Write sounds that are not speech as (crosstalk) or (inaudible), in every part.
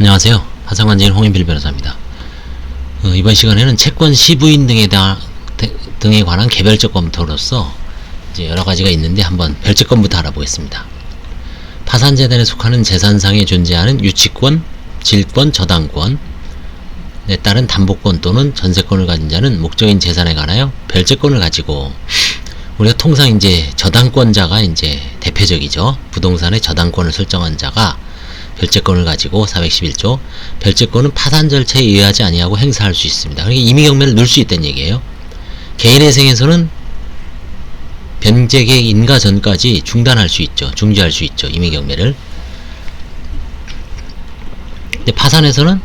안녕하세요. 화상관제인 홍인필 변호사입니다. 어, 이번 시간에는 채권 시부인 등에, 다, 대- 등에 관한 개별적 검토로서 이제 여러 가지가 있는데 한번 별채권부터 알아보겠습니다. 파산재단에 속하는 재산상에 존재하는 유치권, 질권, 저당권, 에 따른 담보권 또는 전세권을 가진 자는 목적인 재산에 관하여 별채권을 가지고 우리가 통상 이제 저당권자가 이제 대표적이죠. 부동산의 저당권을 설정한 자가 별채권을 가지고 411조 별채권은 파산 절차에 의하지 아니하고 행사할 수 있습니다. 그러니까 임의 경매를 넣을 수 있다는 얘기예요. 개인의 생에서는 변제계획 인가 전까지 중단할 수 있죠. 중지할 수 있죠. 임의 경매를. 근데 파산에서는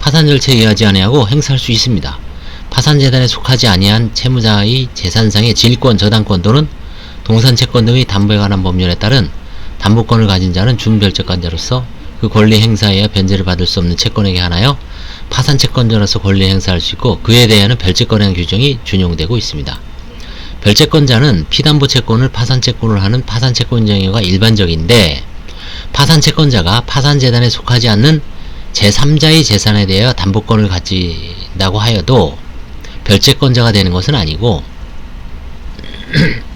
파산 절차에 의하지 아니하고 행사할 수 있습니다. 파산재단에 속하지 아니한 채무자의 재산상의 질권, 저당권 또는 동산 채권 등의 담보에 관한 법률에 따른 담보권을 가진 자는 준별채권자로서 그 권리 행사에 변제를 받을 수 없는 채권에게 하나여 파산 채권자로서 권리 행사할 수 있고 그에 대한 별채권에 대한 규정이 준용되고 있습니다. 별채권자는 피담보 채권을 파산 채권을 하는 파산 채권자가 일반적인데 파산 채권자가 파산 재단에 속하지 않는 제3자의 재산에 대하여 담보권을 가진다고 하여도 별채권자가 되는 것은 아니고 (clears throat)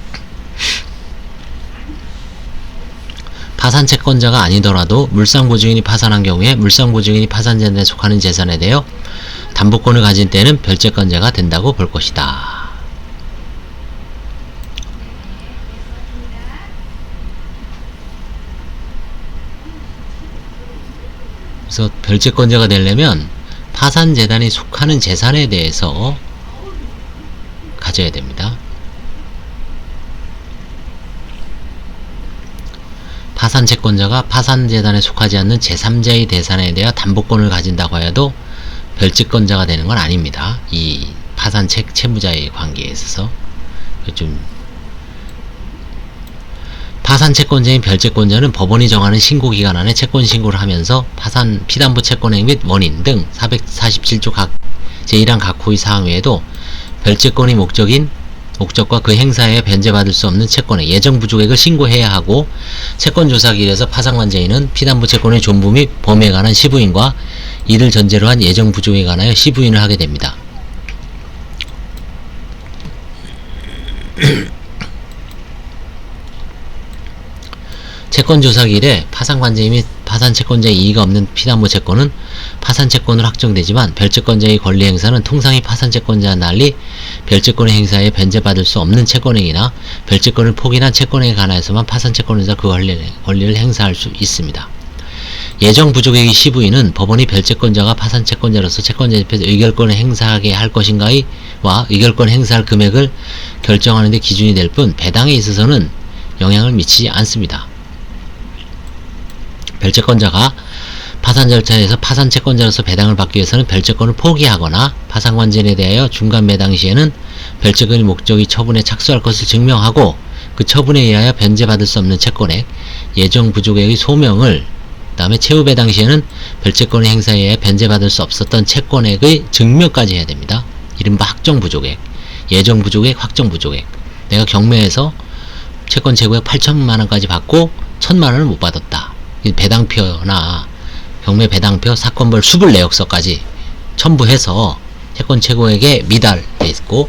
파산 채권자가 아니더라도 물상보증인이 파산한 경우에 물상보증인이 파산재단에 속하는 재산에 대하여 담보권을 가진 때는 별채권자가 된다고 볼 것이다. 그래서 별채권자가 되려면 파산재단이 속하는 재산에 대해서 가져야 됩니다. 파산 채권자가 파산 재단에 속하지 않는 제3자의 대산에 대하 담보권을 가진다고 하여도 별채권자가 되는 건 아닙니다. 이 파산 채, 채무자의 관계에 있어서 좀 파산 채권자인 별채권자는 법원이 정하는 신고 기간 안에 채권 신고를 하면서 파산 피담보 채권행 및 원인 등 447조 각 제1항 각 호의 사항 외에도 별채권의 목적인 목적과 그 행사에 변제받을 수 없는 채권의 예정 부족액을 신고해야 하고 채권 조사기일에서 파산관제인은 피담보 채권의 존부 및 범위에 관한 시부인과 이를 전제로 한 예정 부족에 관하여 시부인을 하게 됩니다. 채권 조사기일에 파산관제인 및 파산채권자의 이의가 없는 피담보 채권은 파산채권으로 확정되지만 별채권자의 권리 행사는 통상의 파산채권자와 달리 별채권의 행사에 변제받을 수 없는 채권행위나 별채권을 포기한 채권행위에 관하여서만 파산채권자 그 권리, 권리를 행사할 수 있습니다. 예정 부족액의 시부인은 법원이 별채권자가 파산채권자로서 채권자 앞에서 의결권을 행사하게 할 것인가의 와 의결권 행사할 금액을 결정하는 데 기준이 될 뿐 배당에 있어서는 영향을 미치지 않습니다. 별채권자가 파산 절차에서 파산 채권자로서 배당을 받기 위해서는 별채권을 포기하거나 파산관제인에 대하여 중간 배당 시에는 별채권의 목적이 처분에 착수할 것을 증명하고 그 처분에 의하여 변제받을 수 없는 채권액, 예정 부족액의 소명을 그 다음에 최후 배당 시에는 별채권의 행사에 의해 변제받을 수 없었던 채권액의 증명까지 해야 됩니다. 이른바 확정 부족액, 예정 부족액, 확정 부족액. 내가 경매에서 채권 최고액 8천만 원까지 받고 천만 원을 못 받았다. 이 배당표나 경매 배당표, 사건벌 수불 내역서까지 첨부해서 채권 최고액에 미달돼 있고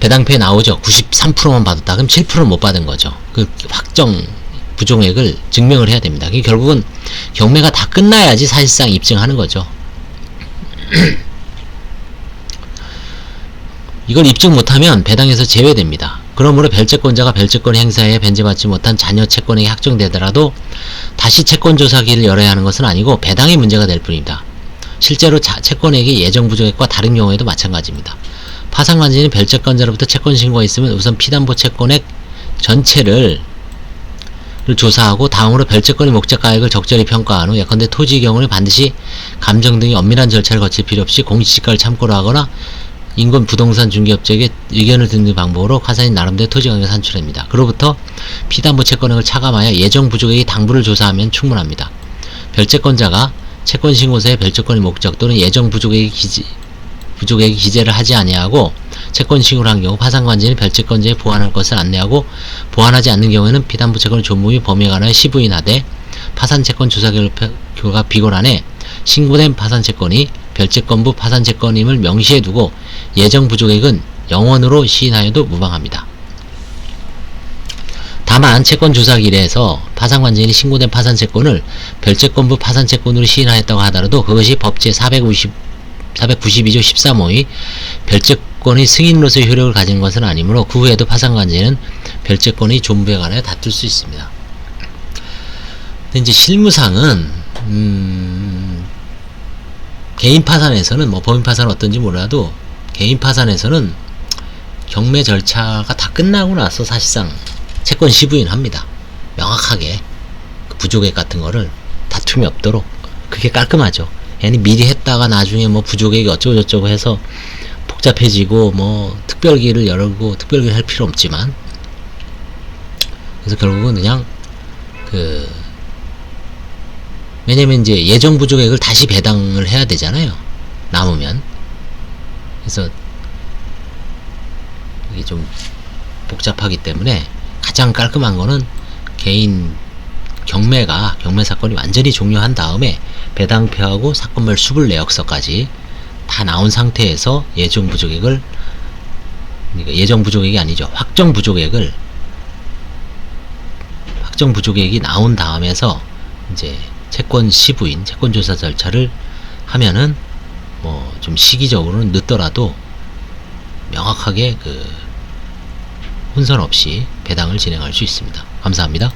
배당표에 나오죠. 93%만 받았다. 그럼 7%는 못 받은 거죠. 그 확정 부종액을 증명을 해야 됩니다. 결국은 경매가 다 끝나야지 사실상 입증하는 거죠. (clears throat) 이걸 입증 못하면 배당에서 제외됩니다. 그러므로 별채권자가 별채권 행사에 변제받지 못한 자녀 채권액이 확정되더라도 다시 채권 조사 기를 열어야 하는 것은 아니고 배당의 문제가 될 뿐입니다. 실제로 자, 채권액이 예정 부족액과 다른 경우에도 마찬가지입니다. 파산관제는 별채권자로부터 채권 신고가 있으면 우선 피담보 채권액 전체를 를 조사하고 다음으로 별채권의 목적가액을 적절히 평가한 후 예컨대 토지의 경우는 반드시 감정 등의 엄밀한 절차를 거칠 필요 없이 공시지가를 참고로 하거나 인권 부동산 중개업체에게 의견을 듣는 방법으로 화산인 나름대로 토지가격을 산출합니다. 그로부터 피담보 채권액을 차감하여 예정 부족액의 당부를 조사하면 충분합니다. 별채권자가 채권 신고서에 별채권의 목적 또는 예정 부족액의 기재, 부족액의 기재를 하지 아니하고 채권 신고를 한 경우 파산관제는 별채권자에 보완할 것을 안내하고 보완하지 않는 경우에는 채권을 존부 및 범위에 관하여 시부인하되 파산채권 조사 결과 비곤 안에 신고된 파산채권이 별채권부 파산채권임을 명시해 두고 예정 부족액은 영원으로 시인하여도 무방합니다. 다만 채권 조사기일에서 파산관제인이 신고된 파산채권을 별채권부 파산채권으로 시인하였다고 하더라도 그것이 법제 450, 492조 13호의 별채권의 승인으로서의 효력을 가진 것은 아니므로 그 후에도 파산관제는 별채권의 존부에 관하여 다툴 수 있습니다. 근데 이제 실무상은 음, 개인 파산에서는 뭐 법인 파산은 어떤지 몰라도 개인 파산에서는 경매 절차가 다 끝나고 나서 사실상 채권 시부인 합니다. 명확하게 그 부족액 같은 거를 다툼이 없도록 그게 깔끔하죠. 괜히 미리 했다가 나중에 뭐 부족액이 어쩌고 저쩌고 해서 복잡해지고 뭐 특별기를 열고 특별기를 할 필요 없지만 그래서 결국은 그냥 그 왜냐면 이제 예정 부족액을 다시 배당을 해야 되잖아요. 남으면 그래서 이게 좀 복잡하기 때문에 가장 깔끔한 거는 개인 경매가 경매 사건이 완전히 종료한 다음에 배당표하고 사건물 수불 내역서까지 다 나온 상태에서 예정 부족액을 그러니까 예정 부족액이 아니죠 확정 부족액을 확정 부족액이 나온 다음에서 이제 채권 시부인 채권 조사 절차를 하면은 뭐 좀 시기적으로는 늦더라도 명확하게 그 혼선 없이 배당을 진행할 수 있습니다. 감사합니다.